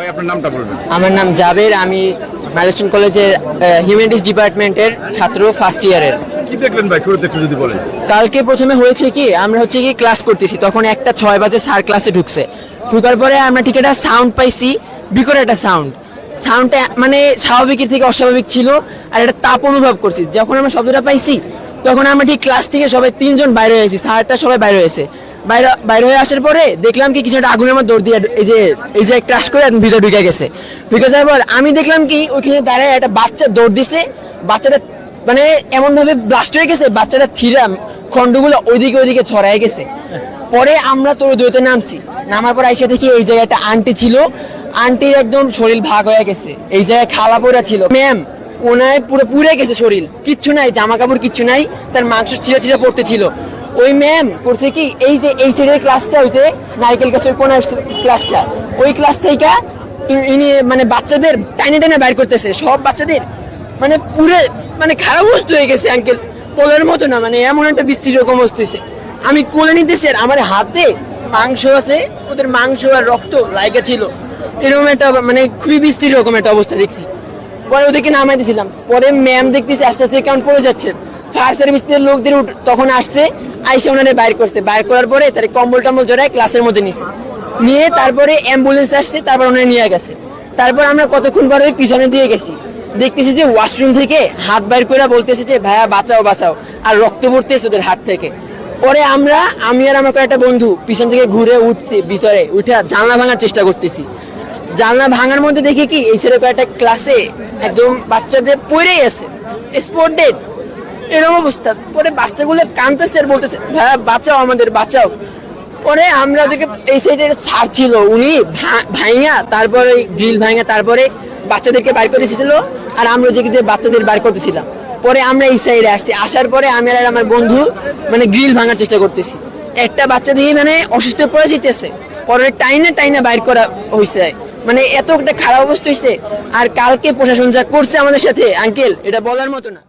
ভাই আপনার নামটা বলবেন। আমার নাম জাবের আমি ম্যালেস্টন কলেজের হিউম্যানিটিস ডিপার্টমেন্টের ছাত্র ফার্স্ট ইয়ারের কি দেখলেন ভাই শুরুতে একটু যদি বলেন। কালকে প্রথমে হয়েছে কি আমরা হচ্ছে কি ক্লাস করতেছি তখন একটা ছয় বাজে স্যার ক্লাসে ঢুকছে। ঢুকার পরে আমরা ঠিক একটা সাউন্ড পাইছি বিকট একটা সাউন্ড সাউন্ডটা মানে স্বাভাবিকের থেকে অস্বাভাবিক ছিল আর একটা তাপ অনুভব করছি। যখন আমরা শব্দটা পাইছি তখন আমরা ঠিক ক্লাস থেকে সবাই তিনজন বাইরে হয়েছি স্যারটা সবাই বাইরে হয়েছে। বাইরে হয়ে আসার পরে দেখলাম কি কিছু একটা আগুনের মধ্যে দৌড় দিয়ে এই যে এই যে ক্রাশ করে ভিতরে ঢুকে গেছে। ঢুকে যাওয়ার পর আমি দেখলাম কি ওইখানে দাঁড়ায় একটা বাচ্চা দৌড় দিছে। বাচ্চাটা মানে এমন ভাবে ব্লাস্ট হয়ে গেছে, বাচ্চাটা ছিঁড়াম খন্ডগুলো ওইদিকে ওইদিকে ছড়ায় গেছে। পরে আমরা তোর দুইতে নামছি। নামার পর আইসা দেখি এই জায়গায় একটা আন্টি ছিল। আন্টির একদম শরীর ভাগ হয়ে গেছে। এই জায়গায় খালা পড়া ছিল। ম্যাম ওনার পুরো পুড়ে গেছে শরীর। কিচ্ছু নাই জামা কাপড় কিচ্ছু নাই। তার মাংস ছিঁড়ে ছিঁড়ে পড়তে ছিল। ওই ম্যাম করছে কি, এই যে, এই সাইডের ক্লাসটা ওই যে নাইকেল গাছের কোন ক্লাসটা ওই ক্লাস থেকে ইনি মানে বাচ্চাদের টাইনে টাইনে বাইর করতেছে, সব বাচ্চাদের মানে পুরো মানে খারাপ অবস্থা হয়ে গেছে আঙ্কেল পোলের মতো না মানে এমন একটা বৃষ্টির রকম অবস্থা হয়েছে। আমি কোলে নিতেছি আর আমার হাতে মাংস আছে, ওদের মাংস আর রক্ত লাইগা ছিল। এরকম একটা মানে খুবই বৃষ্টির রকম একটা অবস্থা দেখছি। পরে ওদেরকে নামাই দিয়েছিলাম পরে ম্যাম দেখতেছি আস্তে আস্তে কেমন পড়ে যাচ্ছে। ফায়ার সার্ভিস থেকে লোকদের তখন আসছে আইসে ওনারে বাইর করছে। বাইর করার পরে তার কম্বল টম্বল জড়ায় ক্লাসের মধ্যে নিছে। নিয়ে তারপরে অ্যাম্বুলেন্স আসছে, তারপর ওনারে নিয়ে গেছে। তারপর আমরা কতক্ষণ পরে ওই পিছনে দিয়ে গেছি। দেখতেছি যে ওয়াশরুম থেকে হাত বাইর করে বলতেছে যে, ভাইয়া, বাঁচাও বাঁচাও। আর রক্ত পড়তেছে ওদের হাত থেকে। পরে আমরা, আমি আর আমার কয়েকটা বন্ধু পিছন থেকে ঘুরে উঠছি, ভিতরে উঠে জানলা ভাঙার চেষ্টা করতেছি। জানলা ভাঙার মধ্যে দেখি কি, এই ছেলে কয়েকটা ক্লাসে একদম বাচ্চাদের পড়েই আছে। স্পোর্ট ডেট এরকম অবস্থা। পরে বাচ্চাগুলো কাঁদতেছে আর বলতেছে, ভাইয়া, বাঁচাও আমাদের, বাঁচাও। পরে আমরা ওদেরকে এই সাইডে স্যার ছিল উনি ভাইঙা, তারপরে গ্রিল ভাইঙা, তারপরে বাচ্চাদেরকে বাইর করে এসেছিল আর আমরা যে বাচ্চাদের বাইর করতেছিলাম। পরে আমরা এই সাইডে আসছি। আসার পরে আমি আর আমার বন্ধু মানে গ্রিল ভাঙার চেষ্টা করতেছি। একটা বাচ্চা দিয়ে মানে অসুস্থ পড়ে যেতেছে পরে টাইনে টাইনে বাইর করা হয়েছে মানে এত একটা খারাপ অবস্থা হয়েছে আর কালকে প্রশাসন যা করছে আমাদের সাথে, আঙ্কেল, এটা বলার মতো না।